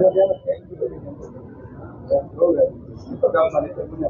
É, é, problema.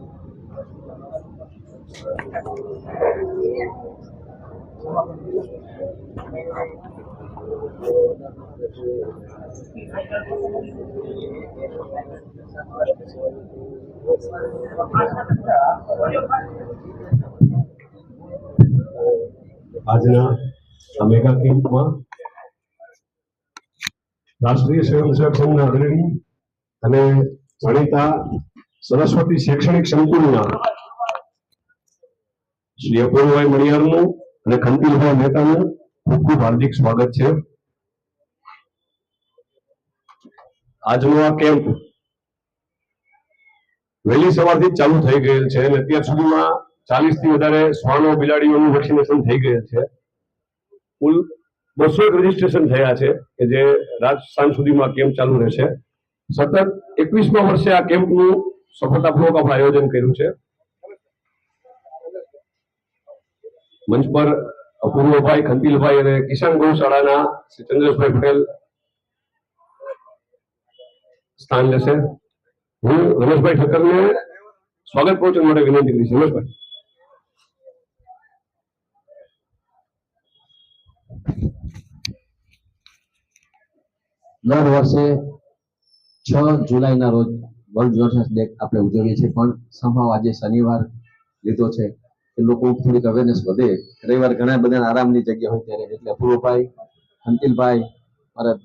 આજના અમેગા mega કેમ્પમાં રાષ્ટ્રીય સ્વયંસેવક સંઘના અગ્રણી અને જાણીતા સરસ્વતી શૈક્ષણિક સંકુલના શ્રી અપૂર્વભાઈ મણિયારનું અને ખંતીલભાઈ મહેતાનું ખૂબ ખૂબ હાર્દિક સ્વાગત છે. આજનો આ કેમ્પ વહેલી સવારથી ચાલુ થઈ ગયેલ છે અને અત્યાર સુધીમાં ચાલીસથી વધારે શ્વાનો બિલાડીઓનું વેક્સિનેશન થઈ ગયેલ છે. કુલ બસો એક રજીસ્ટ્રેશન થયા છે કે જે રાત સાંજ સુધીમાં કેમ્પ ચાલુ રહેશે. સતત એકવીસમા વર્ષે આ કેમ્પનું સફળતાપૂર્વક આપણે આયોજન કર્યું છે. મંચ પર અપૂર્વભાઈ, ખંતીલભાઈ અને કિસાન ગૌશાળાના શ્રી ચંદ્રેશભાઈ પટેલ સ્થાન લેશે. હું રમેશભાઈ ઠક્કરને સ્વાગત પહોંચવા માટે વિનંતી કરીશ. રમેશભાઈ. દર વર્ષે છ જુલાઈના રોજ વર્લ્ડ જોનર્સ ડે આપણે ઉજવીએ છીએ, પણ સંભાવ આજે શનિવાર લીધો છે. કે લોકો થોડીક અવેરનેસ વધે રવિવાર ઘણા બધા આરામની જગ્યા હોય ત્યારે, એટલે અપૂર્વભાઈ, અંતિલભાઈ, મારા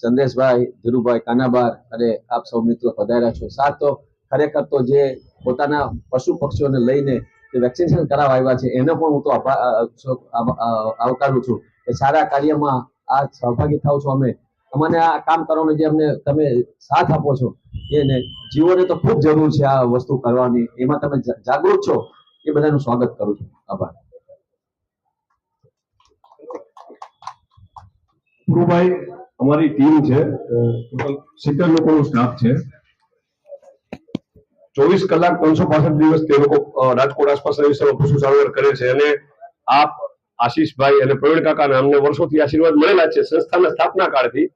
ચંદ્રેશભાઈ ધીરુભાઈ કાનાબાર, અને આપ સૌ મિત્રો પધાર્યા છો. સાથ તો ખરેખર તો જે પોતાના પશુ પક્ષીઓને લઈને જે વેક્સિનેશન કરાવવા આવ્યા છે, એનો પણ હું તો આવકારું છું કે સારા કાર્યમાં આ સહભાગી થાવ છો અમે. અમને આ કામ કરવાનો જે અમને તમે સાથ આપો છો, એને જીવોને તો ખૂબ જરૂર છે આ વસ્તુ કરવાની. એમાં તમે જાગૃત છો. એ બધાનું સ્વાગત કરું છું. આભાર. ગુરુભાઈ અમારી ટીમ છે. સિત્તેર લોકોનો સ્ટાફ છે. ચોવીસ કલાક ત્રણસો પાસઠ દિવસ તે લોકો રાજકોટ આસપાસના વિસ્તારમાં પશુ સારવાર કરે છે. અને આપ, આશીષભાઈ અને પ્રવીણ કાકાના અમને વર્ષોથી આશીર્વાદ મળેલા છે સંસ્થાના સ્થાપના કાળથી.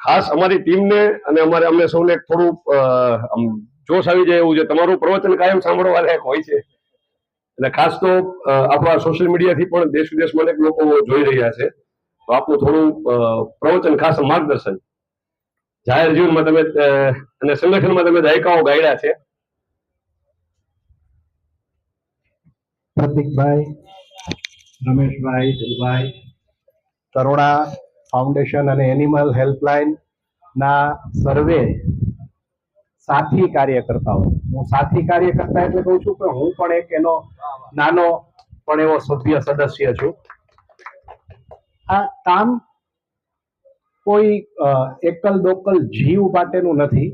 ખાસ અમારી ટીમને અને અમારે અમને સૌને થોડું જોશ આવી જાય એવું છે. તમારું પ્રવચન કાયમ સાંભળવા લાયક હોય છે. એટલે ખાસ તો આપણા સોશિયલ મીડિયાથી પણ દેશ વિદેશમાં અનેક લોકો જોઈ રહ્યા છે. તો આપનું થોડું પ્રવચન ખાસ માર્ગદર્શન. જાહેર જીવનમાં તમે અને સંગઠનમાં તમે દાયકાઓ ગાયડા છે. પ્રતિકભાઈ, રમેશભાઈ, દિલભાઈ કરુણા ફાઉન્ડેશન અને એનિમલ હેલ્પલાઇન ના સર્વે સાથી કાર્યકર્તાઓ. હું સાથી કાર્યકર્તા એટલે કહું છું કે હું પણ એક એનો નાનો પણ એવો સભ્ય, સદસ્ય છું. આ કામ કોઈ એકલ દોકલ જીવ માટેનું નથી,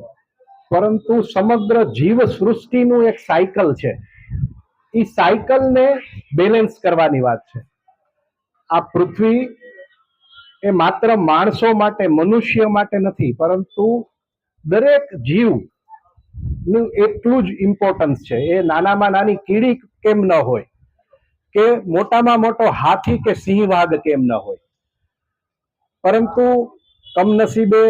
પરંતુ સમગ્ર જીવ સૃષ્ટિનું એક સાયકલ છે. એ સાયકલને બેલેન્સ કરવાની વાત છે. આ પૃથ્વી એ માત્ર માણસો માટે, મનુષ્ય માટે નથી, પરંતુ દરેક જીવ નું એટલું જ ઇમ્પોર્ટન્સ છે. એ નાનામાં નાની કીડી કેમ ન હોય? કે મોટામાં મોટો હાથી કે સિંહ વાઘ કેમ ન હોય? પરંતુ કમનસીબે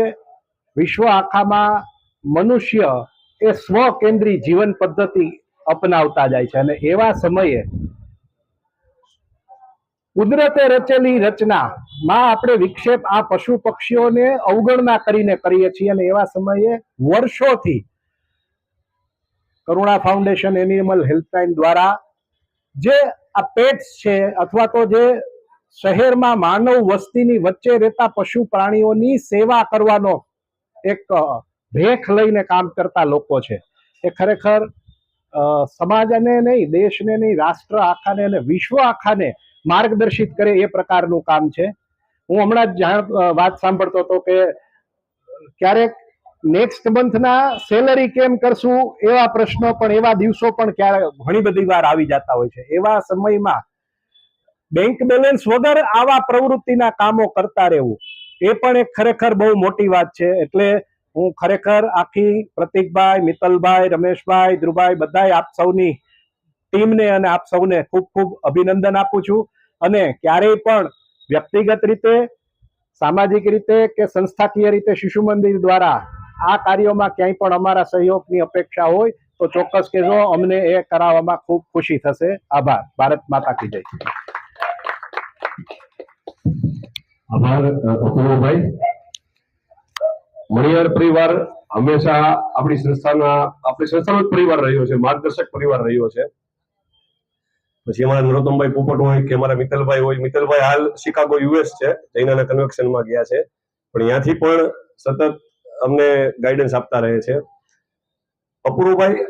વિશ્વ આખામાં મનુષ્ય એ સ્વકેન્દ્રી જીવન પદ્ધતિ અપનાવતા જાય છે. અને એવા સમયે કુદરતે રચેલી રચના, માં આપણે વિક્ષેપ આ પશુ પક્ષીઓને અવગણના કરીને કરીએ છીએ. અને એવા સમયે વર્ષોથી કરુણા ફાઉન્ડેશન, એનિમલ હેલ્પલાઇન દ્વારા જે આ પેટ્સ છે અથવા તો જે શહેરમાં માનવ વસ્તીની વચ્ચે રહેતા પશુ પ્રાણીઓની સેવા કરવાનો એક ભેખ લઈને કામ કરતા લોકો છે. એ ખરેખર સમાજને નહીં, દેશને નહીં, રાષ્ટ્ર આખાને અને વિશ્વ આખાને માર્ગદર્શિત કરે એ પ્રકારનું કામ છે. હું હમણાં જ જાણ વાત સાંભળતો હતો કે ક્યારેક નેક્સ્ટ મંથના સેલરી કેમ કરશું એવા પ્રશ્નો પણ, એવા દિવસો પણ ક્યારે ઘણી બધી વાર આવી જતા હોય છે. એવા સમયમાં બેંક બેલેન્સ વગર આવા પ્રવૃત્તિના કામો કરતા રહેવું, એ પણ એક ખરેખર બહુ મોટી વાત છે. એટલે હું ખરેખર આખી પ્રતિકભાઈ, મિત્તલભાઈ, રમેશભાઈ ધ્રુભાઈ બધા આપ સૌની ટીમને અને આપ સૌને ખૂબ ખૂબ અભિનંદન આપું છું. અને ક્યારેય પણ વ્યક્તિગત રીતે, સામાજિક રીતે કે સંસ્થાકીય રીતે શિશુ મંદિર દ્વારા આ કાર્યોમાં ક્યાંય પણ અમારા સહયોગની અપેક્ષા હોય તો ચોક્કસ કહેજો. અમને એ કરાવવામાં ખૂબ ખુશી થશે. આભાર. ભારત માતા કી જય. આભાર અપૂર્વભાઈ મણિયાર પરિવાર હંમેશા આપણી સંસ્થાના, આપણી સંસ્થાનો પરિવાર રહ્યો છે, માર્ગદર્શક પરિવાર રહ્યો છે. પછી અમારા નરોત્તમભાઈ પોપટ હોય કે અમારા મિત્તલભાઈ હોય, મિત્તલભાઈ હાલ શિકાગો યુએસ છે. જૈનાના કન્વેક્શનમાં ગયા છે. પણ ત્યાંથી પણ સતત અમને ગાઈડન્સ આપતા રહે છે. અપૂર્વભાઈ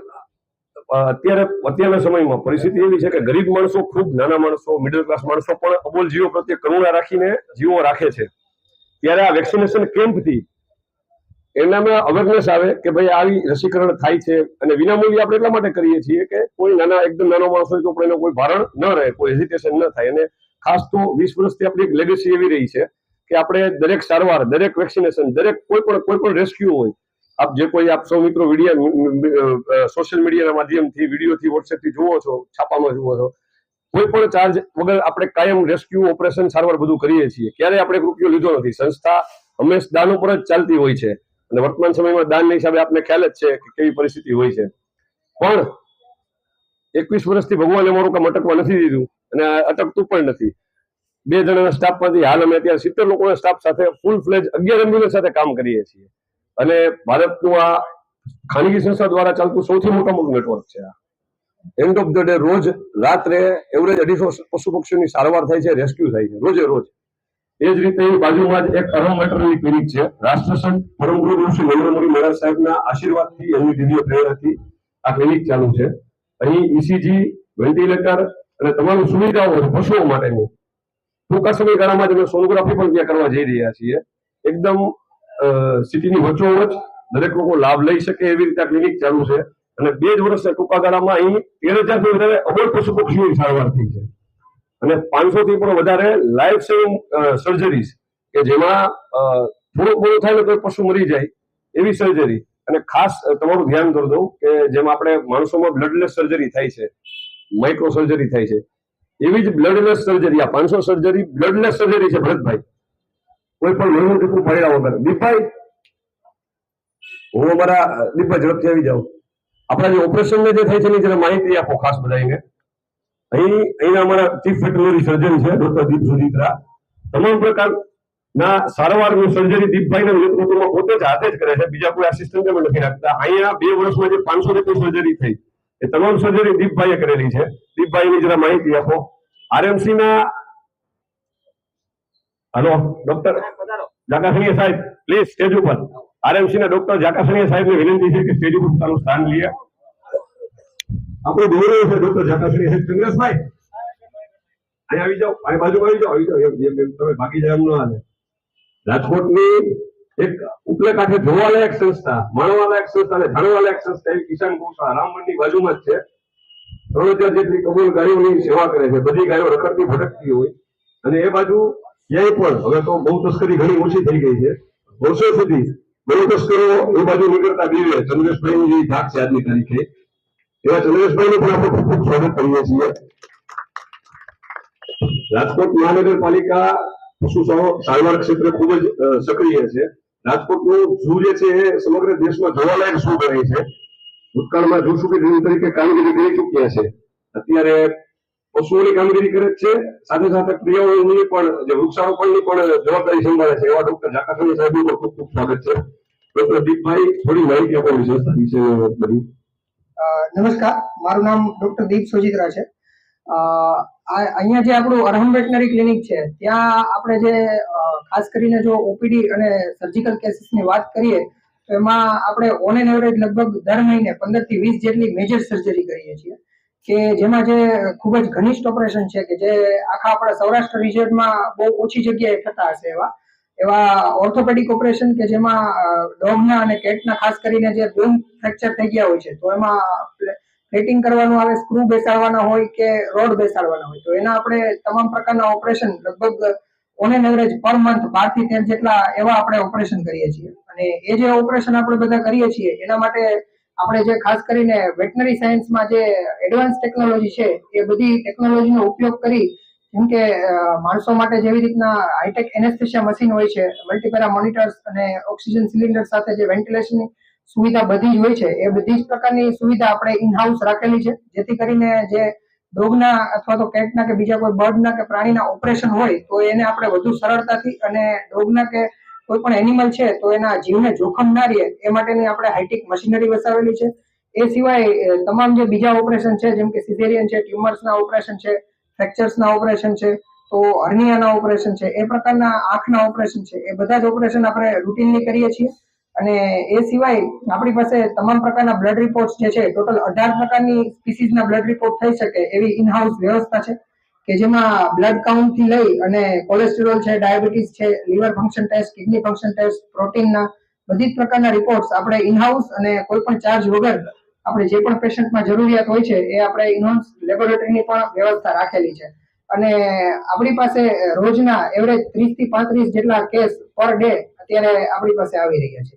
અત્યારે, અત્યારના સમયમાં પરિસ્થિતિ એવી છે કે ગરીબ માણસો, ખૂબ નાના માણસો મિડલ ક્લાસ માણસો પણ અબોલ જીવો પ્રત્યે કરુણા રાખીને જીવો રાખે છે. ત્યારે આ વેક્સિનેશન કેમ્પથી એનામાં અવેરનેસ આવે કે ભાઈ આવી રસીકરણ થાય છે અને વિનામૂલ્ય આપણે એટલા માટે કરીએ છીએ કે કોઈ નાના, એકદમ નાનો માણસ હોય તો પણ એનો કોઈ ભારણ ન રહે, કોઈ હેઝિટેશન ન થાય. અને ખાસ તો વીસ વર્ષથી આપણી એક લેગસી એવી રહી છે કે આપણે દરેક સારવાર, દરેક વેક્સિનેશન, દરેક કોઈ પણ કોઈ પણ રેસ્ક્યુ હોય, આપ જે કોઈ આપ સૌ મિત્રો વીડિયો સોશિયલ મીડિયાના માધ્યમથી વિડીયોથી વોટ્સએપથી જુઓ છો, છાપામાં જુઓ છો કોઈ પણ ચાર્જ વગર આપણે કાયમ રેસ્ક્યુ ઓપરેશન સારવાર બધું કરીએ છીએ. ક્યારે આપણે રૂપિયો લીધો નથી. સંસ્થા હંમેશ દાન ઉપર જ ચાલતી હોય છે. અને વર્તમાન સમયમાં દાનના હિસાબે આપને ખ્યાલ જ છે કે કેવી પરિસ્થિતિ હોય છે. પણ એકવીસ વર્ષથી ભગવાને અમારું કામ અટકવા નથી દીધું. અને અટકતું પણ નથી. બે જણાના સ્ટાફમાંથી હાલ અમે અત્યારે સિત્તેર લોકોના સ્ટાફ સાથે ફૂલ ફ્લેજ અગિયાર એમ્બ્યુલન્સ સાથે કામ કરીએ છીએ. અને ભારતનું આ ખાનગી સંસ્થા દ્વારા ચાલતું સૌથી મોટા મોટું નેટવર્ક છે એન્ડ ઓફ ધ ડે રોજ રાત્રે એવરેજ અઢીસો પશુ પક્ષીઓની સારવાર થાય છે રેસ્ક્યુ થાય છે, રોજે રોજ. એ જ રીતે બાજુમાં જ એક અરમ વેટરનરી ક્લિનિક છે. રાષ્ટ્રસંત પરમ ગુરુ શ્રી નરેન્દ્ર મોદી મહારાજ સાહેબના આશીર્વાદથી એમની દીદીઓ પ્રેરણાથી આ ક્લિનિક ચાલુ છે. અહીં ઈસીજી વેન્ટિલેટર અને તમામ સુવિધાઓ પશુઓ માટેની ટૂંકા સમયગાળામાં જ અમે સોનોગ્રાફી પણ ત્યાં કરવા જઈ રહ્યા છીએ. એકદમ સિટીની વચ્ચોવચ દરેક લોકો લાભ લઈ શકે એવી રીતે આ ક્લિનિક ચાલુ છે. અને બે જ વર્ષના ટૂંકા ગાળામાં અહીં તેર હજારથી વધારે અબોલ પશુ પક્ષીઓની સારવાર થઈ છે. અને પાંચસો થી પણ વધારે લાઈફ સેવિંગ સર્જરીઝ કે જેમાં થોડું થોડું થાય ને કોઈ પશુ મરી જાય એવી સર્જરી અને ખાસ તમારું ધ્યાન કરી દઉં કે જેમ આપણે માણસોમાં બ્લડલેસ સર્જરી થાય છે માઇક્રો સર્જરી થાય છે એવી જ બ્લડલેસ સર્જરી આ પાંચસો સર્જરી બ્લડલેસ સર્જરી છે ભરતભાઈ. કોઈ પણ મહિનું ટીપું પડ્યા વગર. દીપભાઈ હું અમારા દીપભાઈ ઝડપથી આવી જાઉં. આપણા જે ઓપરેશન જે થાય છે એની જરા માહિતી આપો ખાસ બધાને અહીં, અહીંના અમારા ચીફ વેટરનરી સર્જન છે, ડોક્ટર દીપ સુજીત્રા તમામ પ્રકારના સારવારનું સર્જરી દીપભાઈના નેતૃત્વમાં પોતે જ હાથે જ કરે છે. બીજા કોઈ આસિસ્ટન્ટ નથી રાખતા. અહીંયા બે વર્ષમાં જે પાંચસો જેટલી સર્જરી થઈ. એ તમામ સર્જરી દીપભાઈએ કરેલી છે. દીપભાઈની જરા માહિતી આપો. આરએમસી ના હલો ડોક્ટર જાકાસણીય સાહેબ પ્લીઝ સ્ટેજ ઉપર. આરએમસી ના ડોક્ટર જાકાસણીય સાહેબને વિનંતી છે કે સ્ટેજ ઉપર તારું સ્થાન લઈએ. આપણો ગૌરવ છે ડોક્ટર જાકાસણીય સાહેબ. ચંદ્રેશભાઈ અહીં આવી જાઓ અહીં બાજુ આવી જાઓ આવી જાઓ. એમ તમે ભાગી જાય એમ ન હાલે. રાજકોટની એક ઉપલે કાંઠે જોવાલાયક સંસ્થા, માણવાલાયક સંસ્થા અને જાણવાલાયક સંસ્થા એવી કિસાન ગૌશાળા. રામ મંડની બાજુમાં જ છે. ત્રણ હજાર જેટલી કબૂલ ગાયોની સેવા કરે છે. બધી ગાયો રખડતી ભટકતી હોય. અને એ બાજુ ક્યાંય પણ, હવે તો બહુ તસ્કરી ઘણી ઓછી થઈ ગઈ છે. વર્ષો સુધી બહુ તસ્કરો એ બાજુ નીકળતા બીવે ચંદ્રેશભાઈ જે ધાક છે આજની તારીખે. એવા ચંદ્રેશભાઈનું પણ આપણે ખૂબ ખૂબ સ્વાગત કરીએ છીએ. રાજકોટ મહાનગરપાલિકા પશુ સારવાર ક્ષેત્રે ખૂબ જ સક્રિય છે. રાજકોટનું ઝૂ જે છે એ સમગ્ર દેશમાં જોવાલાયક શું કરે છે. ભૂતકાળમાં ઝૂ સુપરિન્ટેન્ડન્ટ તરીકે કામગીરી કરી ચૂક્યા છે. અત્યારે પશુઓની કામગીરી કરે છે. સાથે સાથે ક્રિયાઓની પણ, જે વૃક્ષારોપણની પણ જવાબદારી સંભાળે છે. એવા ડોક્ટર ઝાકાસણી સાહેબનું ખૂબ ખૂબ સ્વાગત છે. ડોક્ટર દીપભાઈ, થોડી માહિતી આપો વિશેષતા વિશે બધી. નમસ્કાર. મારું નામ ડોક્ટર દીપ સોજિત્રા છે. અહીંયા જે આપણું અરહમ વેટનરી ક્લિનિક છે, ત્યાં આપણે જે ખાસ કરીને જો ઓપીડી અને સર્જિકલ કેસીસની વાત કરીએ, તો એમાં આપણે ઓન એન એવરેજ લગભગ દર મહિને પંદરથી વીસ જેટલી મેજર સર્જરી કરીએ છીએ. કે જેમાં જે ખૂબ જ ઘનિષ્ઠ ઓપરેશન છે કે જે આખા આપણા સૌરાષ્ટ્ર રિજિયનમાં બહુ ઓછી જગ્યાએ થતા હશે એવા. એવા ઓર્થોપેડિક ઓપરેશન કે જેમાં ડોગના અને કેટના ખાસ કરીને જે બોન ફ્રેક્ચર થઈ ગયા હોય છે, તો એમાં પ્લેટિંગ કરવાનું આવે સ્ક્રૂ બેસાડવાના હોય કે રોડ બેસાડવાના હોય, તો એના આપણે તમામ પ્રકારના ઓપરેશન લગભગ ઓન એન એવરેજ પર મંથ બારથી તેર જેટલા એવા આપણે ઓપરેશન કરીએ છીએ. અને એ જે ઓપરેશન આપણે બધા કરીએ છીએ, એના માટે આપણે જે ખાસ કરીને વેટનરી સાયન્સમાં જે એડવાન્સ ટેકનોલોજી છે, એ બધી ટેકનોલોજીનો ઉપયોગ કરી, જેમ કે માણસો માટે જેવી રીતના હાઈટેક એનેસ્થેશિયા મશીન હોય છે મલ્ટીપેરા મોનિટર્સ અને ઓક્સિજન સિલિન્ડર સાથે જે વેન્ટિલેશનની સુવિધા બધી જ હોય છે, એ બધી જ પ્રકારની સુવિધા આપણે ઇન હાઉસ રાખેલી છે, જેથી કરીને જે ડોગના અથવા તો કેટના કે બીજા કોઈ બર્ડના કે પ્રાણીના ઓપરેશન હોય, તો એને આપણે વધુ સરળતાથી અને ડોગના કે કોઈ પણ એનિમલ છે, તો એના જીવને જોખમ ના રહે, એ માટેની આપણે હાઈટેક મશીનરી વસાવેલી છે. એ સિવાય તમામ જે બીજા ઓપરેશન છે, જેમ કે સિઝેરિયન છે ટ્યુમર્સના ઓપરેશન છે ફ્રેક્ચર્સના ઓપરેશન છે, તો હર્નિયાના ઓપરેશન છે, એ પ્રકારના આંખના ઓપરેશન છે, એ બધા જ ઓપરેશન આપણે રૂટીનલી કરીએ છીએ. અને એ સિવાય આપણી પાસે તમામ પ્રકારના બ્લડ રિપોર્ટ જે છે ટોટલ અઢાર પ્રકારની સ્પીસીસના બ્લડ રિપોર્ટ થઈ શકે એવી ઇન હાઉસ વ્યવસ્થા છે કે જેમાં બ્લડ કાઉન્ટથી લઈ અને કોલેસ્ટેરોલ છે ડાયાબિટીસ છે liver function test kidney function test પ્રોટીનના બધી જ પ્રકારના રિપોર્ટ્સ આપણે ઇન હાઉસ અને કોઈ પણ ચાર્જ વગર આપણે જે પણ પેશન્ટમાં જરૂરિયાત હોય છે, એ આપણે ઇનહાઉસ લેબોરેટરીની પણ વ્યવસ્થા રાખેલી છે. અને આપણી પાસે રોજના એવરેજ ત્રીસથી પાંત્રીસ જેટલા કેસ પર ડે અત્યારે આપણી પાસે આવી રહ્યા છે.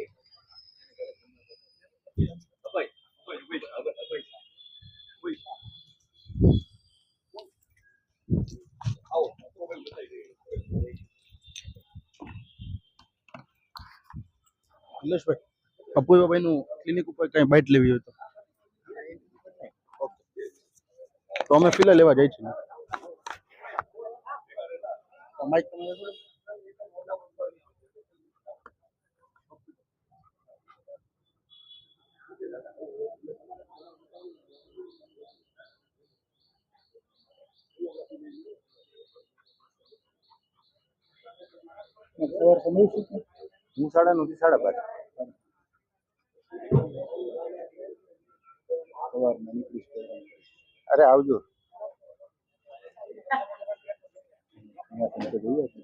અપૂર્વભાઈ નું ક્લિનિક ઉપર કઈ બાઇટ લેવી હોય તો? તો અમે ફિલહાલ લેવા જાય છીએ માઇક? હું સાડા નવથી સાડા બાર. અરે આવજો છો.